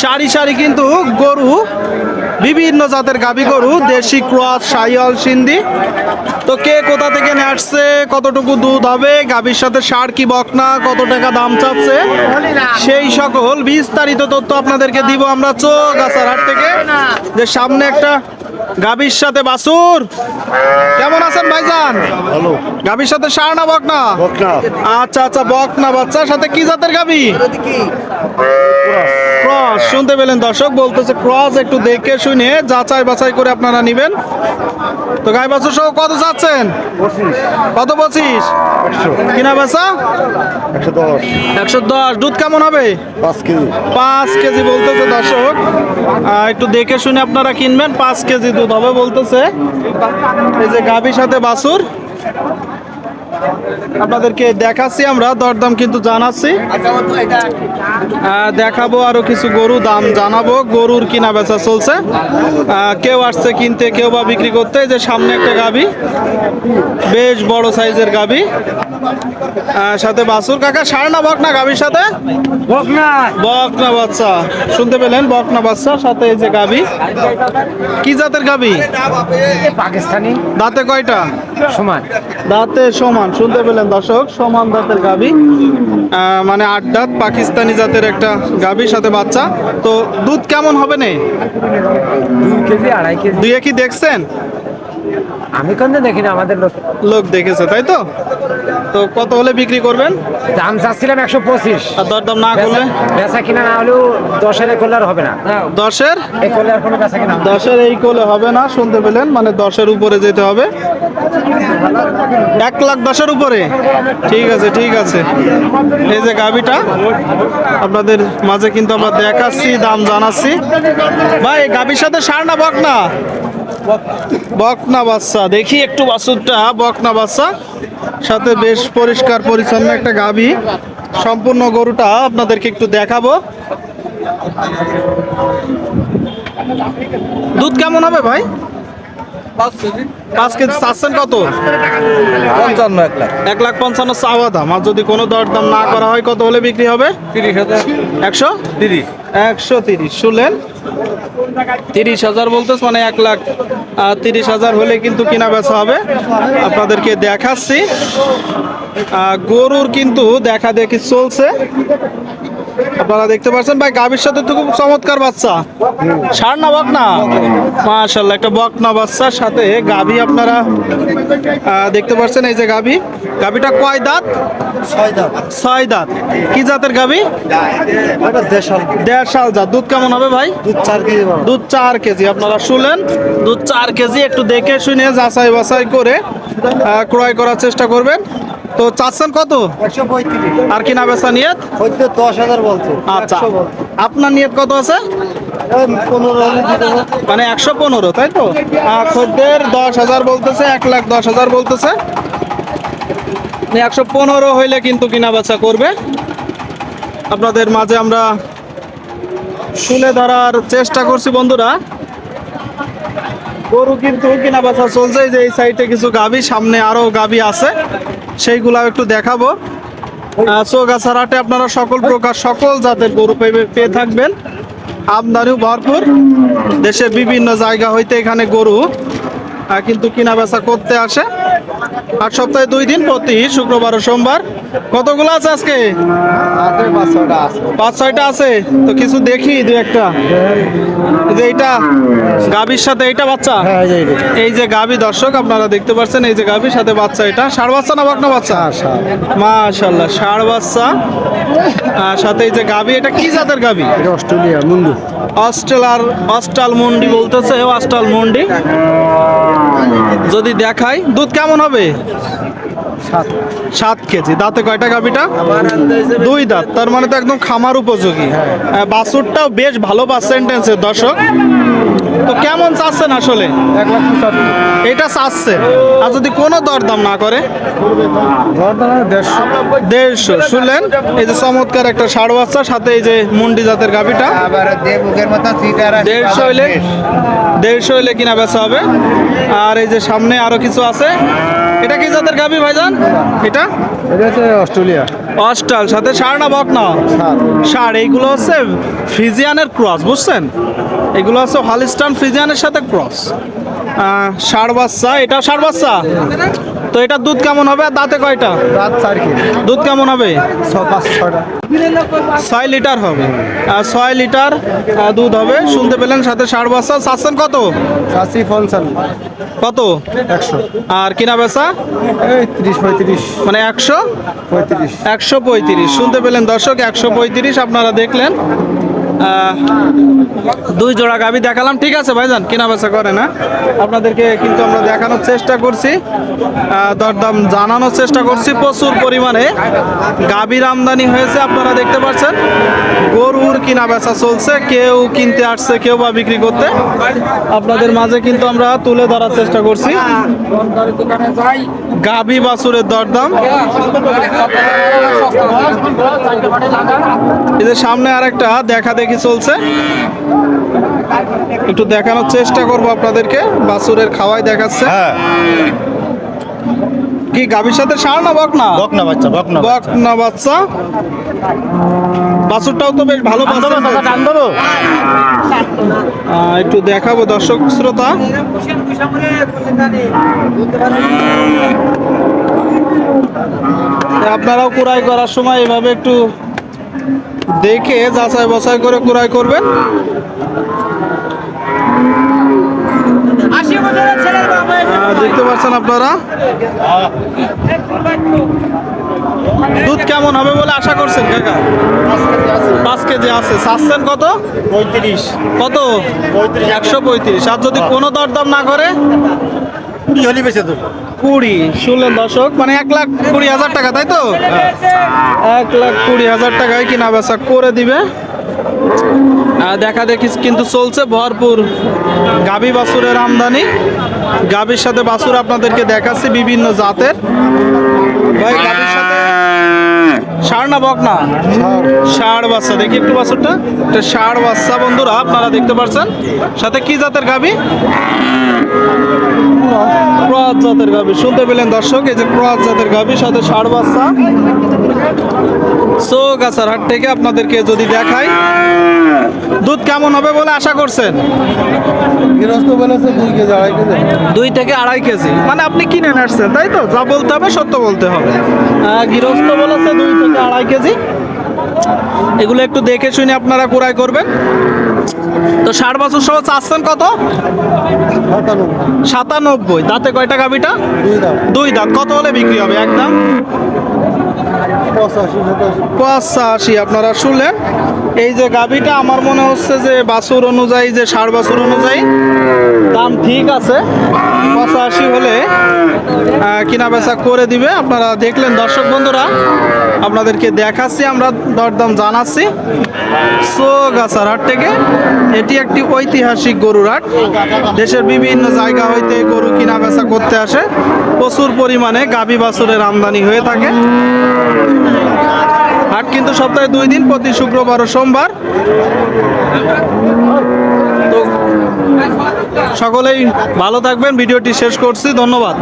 সারি সারি কিন্তু গরু, বিভিন্ন জাতের গাবি গরু, দেশি ক্রস, সাইয়াল, সিন্ধি। তো কে কোথা থেকে নিয়ে আসছে, কতটুকু দুধ হবে, গাবির সাথে সার কি বকনা, কত টাকা দাম চাচ্ছে, সেই সকল বিস্তারিত তথ্য আপনাদেরকে দিব আমরা চোগাছার হাট থেকে। যে সামনে একটা গাবির সাথে বাসুর। কেমন আছেন ভাইজান? ভালো। গাবির সাথে সার না বকনা? বকনা। আচ্ছা আচ্ছা বকনা বাচ্চার সাথে কি জাতের গাবি শুনতে পেলেন দর্শক বলতেছে ক্রস একটু দেখে শুনে যাচাই বাছাই করে আপনারা নেবেন। তো গাই বাছুর সহ কত চাচ্ছেন? কত পঁচিশ? কিনা বেচা? একশো দশ। দুধ কেমন হবে? পাঁচ কেজি। পাঁচ কেজি বলতেছে দর্শক। একটু দেখে শুনে আপনারা কিনবেন পাঁচ কেজি দুধ হবে বলতেছে। এই যে গাভীর সাথে বাছুর। আপনাদেরকে দেখাচ্ছি আমরা দরদাম কিন্তু জানাচ্ছি। দেখাবো আরও কিছু গরু দাম জানাব গরুর কিনা বেচা চলছে। কেউ আসছে কিনতে কেউ বা বিক্রি করতে যে সামনে একটা গাভি বেশ বড় সাইজের আহ, সাথে বাছুর কাকা সার না বক না গাভীর সাথে? বকনা। বকনা বাচ্চা। শুনতে পেলেন বকনা বাচ্চা সাথে এই যে গাবি কি জাতের গাবি পাকিস্তানি। দাঁতে কয়টা? সমান। দাঁতে সমান। শুনতে পেলেন দর্শক সমান দাঁতের গাবি মানে আট দাঁত পাকিস্তানি জাতের একটা গাবির সাথে বাচ্চা। তো দুধ কেমন হবে নে? দুই কেজি আড়াই কেজি। দুইয়ে কি দেখছেন? আমি কিন্তু দেখি না আমাদের লোক। লোক দেখেছে তাই তো? তো কত হলে বিক্রি করবেন? দাম চাচ্ছিলাম একশো পঁচিশ। আর দরদাম না করলে? বেচা কিনা না হলেও দশের এ করলে আর হবে না। দশের? এ করলে আর কোনো বেচা কিনা না। দশের এই কোলে হবে না শুনতে পেলেন। মানে দশের উপরে যেতে হবে। এক লাখ দশের উপরে? ঠিক আছে ঠিক আছে। এই যে গাবিটা আপনাদের মাঝে কিন্তু আমরা দেখাচ্ছি দাম জানাচ্ছি। ভাই গাবির সাথে সার না বকনা? বকনা বাচ্চা দেখি একটু বাছুরটা বকনা বাচ্চা। সাথে বেশ পরিষ্কার পরিচ্ছন্ন একটা গাভী। সম্পূর্ণ গরুটা আপনাদেরকে একটু দেখাবো। দুধ কেমন হবে ভাই? পাঁচ কেজি। চাচ্ছেন কত? পঞ্চান্ন এক লাখ। এক লাখ পঞ্চান্ন চাওয়া দাম। আর যদি কোনো না করা হয় কত হলে বিক্রি হবে? তিরিশ হাজার। একশো? তিরিশ। একশো তিরিশ। শুনলেন? তিরিশ হাজার বলতেছ মানে এক লাখ তিরিশ হাজার হলে কিন্তু কিনা বেচা হবে। আপনাদেরকে দেখাচ্ছি। গরুর কিন্তু দেখা দেখি চলছে। আপনারা দেখতে পাচ্ছেন ভাই গাভীর সাথে তো খুব চমৎকার বাচ্চা। সার না বক না? মাশাল্লাহ একটা বক না বাচ্চার সাথে গাভী আপনারা দেখতে পাচ্ছেন এই যে গাভী। গাভীটা কয় দাঁত? ছয় দাঁত। কি জাতের গাভী? দেড় সাল জাত। দুধ কেমন হবে ভাই? দুধ চার কেজি দুধ চার কেজি। আপনারা শুনলেন দুধ চার কেজি একটু দেখে শুনে যাচাই বাছাই করে ক্রয় করার চেষ্টা করবেন। তো চাচ্ছেন কত? আর কি না বেচা নিয়ত? দশ হাজার বলছে। আচ্ছা। আপনার নিয়ত কত আছে? মানে একশো পনেরো তাই তো? খদ্দের দশ হাজার বলতেছে এক লাখ দশ হাজার বলতেছে। একশো পনেরো হইলে কিন্তু কিনা বেচা করবে। আপনাদের মাঝে আমরা শুনে ধরার চেষ্টা করছি বন্ধুরা। গরু কিন্তু কিনা বেচা চলছে যে এই সাইডে কিছু গাবি সামনে আরও গাবি আছে। সেইগুলা একটু দেখাবো। চৌগাছাড়াটে আপনারা সকল প্রকার সকল জাতের গরু পেয়ে থাকবেন। আমদানিও ভরপুর। দেশের বিভিন্ন জায়গা হইতে এখানে গরু কিন্তু কিনা বেচা করতে আসে। আর সপ্তাহে দুই দিন প্রতি শুক্রবার ও সোমবার। কতগুলো আছে আজকে? পাঁচ ছয়টা আছে। তো কিছু দেখি দু একটা। যে এইটা গাবির সাথে এইটা বাচ্চা? হ্যাঁ এই যে গাবি দর্শক আপনারা দেখতে পাচ্ছেন এই যে গাবির সাথে বাচ্চা এটা। ষাড় বাচ্চা না বকনা বাচ্চা? মাশাল্লাহ ষাড়। বাচ্চা। আর সাথে এই যে গাবি এটা কি জাতের গাবি এটা অস্ট্রেলিয়া মুন্ডু। অস্ট্রেলার অস্টাল মন্ডি বলতেছে অস্টাল মন্ডি। যদি দেখাই দুধ কেমন হবে? সাত। সাত কেজি। দাঁতে কয়টা গাভিটা দুই দাঁত। তার মানে তো একদম খামার উপযোগী। হ্যাঁ। বাছুরটাও বেশ ভালো পার্সেন্টেন্সের দর্শক। তো কেমন চাচ্ছেন আসলে? এক লাখ এটা চাচ্ছেন আর যদি কোনো দরদাম না করে? দেড়শো। শুনলেন? এই যে চমৎকার একটা ষাড় বাচ্চা সাথে এই যে মুন্ডি জাতের গাভিটা। দেড়শো হইলে দেড়শো হইলে কিনা বেচা হবে। আর এই যে সামনে আরও কিছু আছে। এটা কি জাতের গাভি ভাইজান? এটা? এটা হচ্ছে অস্ট্রেলিয়া অস্টাল সাথে ষাড় না বক না ষাড় এইগুলো হচ্ছে ফিজিয়ানের ক্রস বুঝছেন? এগুলো হচ্ছে হলিস্টান ফিজিয়ানের সাথে ক্রস। ষাড় বাচ্চা এটা ষাড় বাচ্চা? তো এটার দুধ কেমন হবে? আর দাঁতে কয়টা? রাত চার দুধ কেমন হবে? ছয় লিটার হবে। ছয় লিটার দুধ হবে। শুনতে পেলেন সাথে ষাড় বাচ্চা। চাচ্ছেন কত? চাষি পঞ্চান্ন। কত? একশো। আর কিনা বেচা? তিরিশ পঁয়ত্রিশ। মানে একশো? পঁয়ত্রিশ। একশো পঁয়ত্রিশ। শুনতে পেলেন দর্শক একশো পঁয়ত্রিশ আপনারা দেখলেন। দুই জোড়া গাবি দেখালাম। ঠিক আছে ভাইজান, কেনা বেচা করে না। আপনাদেরকে কিন্তু আমরা দেখানোর চেষ্টা করছি দরদাম জানানোর চেষ্টা করছি। প্রচুর পরিমাণে গাবির আমদানি হয়েছে, আপনারা দেখতে পাচ্ছেন। গরুর কিনা বেচা চলছে, কেউ কিনতে আসছে, কেউ বা বিক্রি করতে। আপনাদের মাঝে কিন্তু আমরা তুলে ধরার চেষ্টা করছি। গাবি বাছুরের দরদাম। এই যে সামনে আরেকটা দেখা দেখি চলছে? একটু দেখানোর চেষ্টা করব আপনাদেরকে। বাছুরের খাওয়াই দেখাচ্ছে। কি গাবির সাথে সার না বক না বকনা বাচ্চা বকনা বক না বাচ্চা। বাছুরটাও তো বেশ ভালো একটু দেখাবো দর্শক শ্রোতা। আপনারাও কুড়াই করার সময় এভাবে একটু দেখে যাচাই বাছাই করে কুড়াই করবেন। দেখতে পাচ্ছেন আপনারা? দুধ কেমন হবে বলে আশা করছেন কাকা? পাঁচ কেজি আছে। চাচ্ছেন কত? পঁয়ত্রিশ। কত? একশো পঁয়ত্রিশ। আর যদি কোনো দরদাম না করে? কুড়ি হলি বেঁচে তো কুড়ি শুনলেন দর্শক মানে এক লাখ কুড়ি হাজার টাকা, তাই তো? এক লাখ কুড়ি হাজার টাকায় কিনা বেচা করে দিবে। দেখা দেখি কিন্তু চলছে ভরপুর গাবি বাসুরের আমদানি। গাবির সাথে বাসুর আপনাদেরকে দেখাচ্ছি বিভিন্ন জাতের। ভাই, গাবির সাথে ষাড় না বক না? ষাড়। বাচ্চা দেখি একটু বাছুরটা। এটা ষাড় বাচ্চা বন্ধুরা আপনারা দেখতে পাচ্ছেন সাথে কি জাতের গাবি প্রয়াত জাতের গাবি শুনতে পেলেন দর্শক এই যে প্রয়াত জাতের গাবি সাথে ষাড় বাচ্চা। সো গাছার হাট থেকে আপনাদেরকে যদি দেখাই দুধ কেমন হবে বলে আশা করছেন? দুই থেকে আড়াই কেজি। মানে আপনি কিনে আসছেন তাই তো? যা বলতে হবে সত্য বলতে হবে। গৃহস্থ বলেছে দুই থেকে আড়াই কেজি। এগুলো একটু দেখে শুনে আপনারা কুড়াই করবেন। তো ষাট বছর সহ চাচ্ছেন কত? সাতানব্বই। দাঁতে কয়টা গাবিটা দুই দাঁত। কত হলে বিক্রি হবে? একদম পঁচাশি, আপনারা শুনলেন? এই যে গাবিটা আমার মনে হচ্ছে যে বাছুর অনুযায়ী, যে ষাড় বাছুর অনুযায়ী দাম ঠিক আছে। পঁচাশি হলে কিনা বেচা করে দিবে। আপনারা দেখলেন দর্শক বন্ধুরা, আপনাদেরকে দেখাচ্ছি, আমরা দরদাম জানাচ্ছি। সোগাছার হাট থেকে। এটি একটি ঐতিহাসিক গরুর হাট। দেশের বিভিন্ন জায়গা হইতে গরু বেচা করতে আসে। প্রচুর পরিমাণে গাবি বাছুরের আমদানি হয়ে থাকে। আর কিন্তু সপ্তাহে দুই দিন প্রতি শুক্রবার ও সোমবার। তো সকলেই ভালো থাকবেন। ভিডিওটি শেষ করছি। ধন্যবাদ।